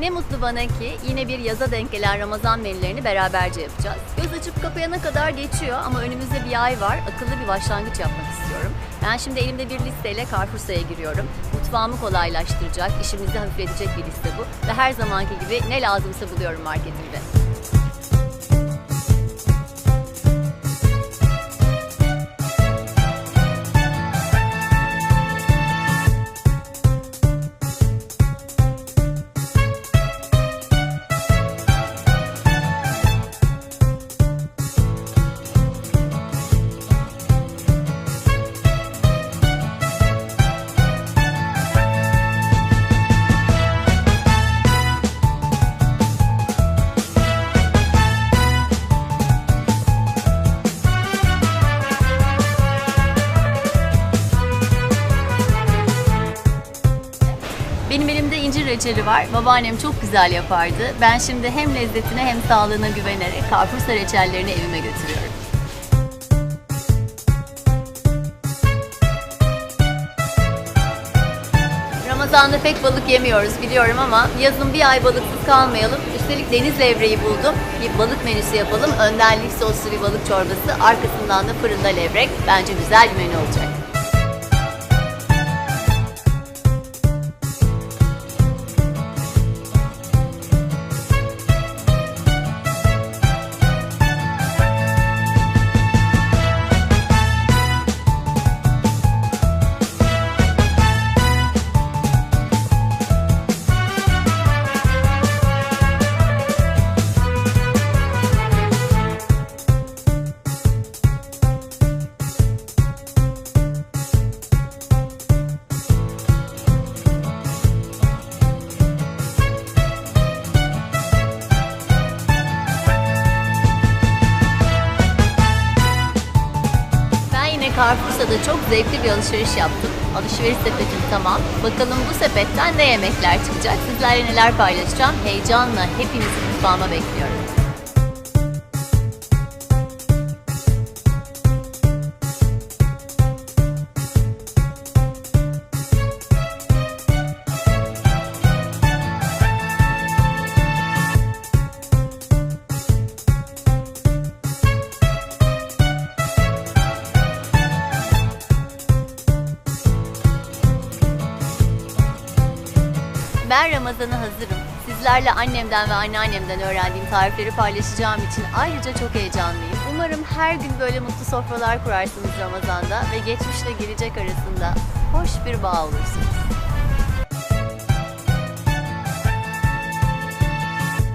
Ne mutlu bana ki yine bir yaza denk gelen Ramazan menülerini beraberce yapacağız. Göz açıp kapayana kadar geçiyor ama önümüzde bir ay var. Akıllı bir başlangıç yapmak istiyorum. Ben şimdi elimde bir listeyle Carrefour'sa'ya giriyorum. Mutfağımı kolaylaştıracak, işimizi hafifletecek bir liste bu. Ve her zamanki gibi ne lazımsa buluyorum marketimde. İncir reçeli var. Babaannem çok güzel yapardı. Ben şimdi hem lezzetine hem sağlığına güvenerek Carrefour'sa reçellerini evime götürüyorum. Ramazan'da pek balık yemiyoruz biliyorum ama yazın bir ay balıksız kalmayalım. Üstelik deniz levreği buldum. Bir balık menüsü yapalım. Önden lif soslu bir balık çorbası. Arkasından da fırında levrek. Bence güzel bir menü olacak. Carrefour'da çok zevkli bir alışveriş yaptım. Alışveriş sepetim tamam. Bakalım bu sepetten ne yemekler çıkacak? Sizlerle neler paylaşacağım? Heyecanla hepinizi mutfağıma bekliyorum. Ben Ramazan'a hazırım. Sizlerle annemden ve anneannemden öğrendiğim tarifleri paylaşacağım için ayrıca çok heyecanlıyım. Umarım her gün böyle mutlu sofralar kurarsınız Ramazan'da ve geçmişle gelecek arasında hoş bir bağ olursunuz.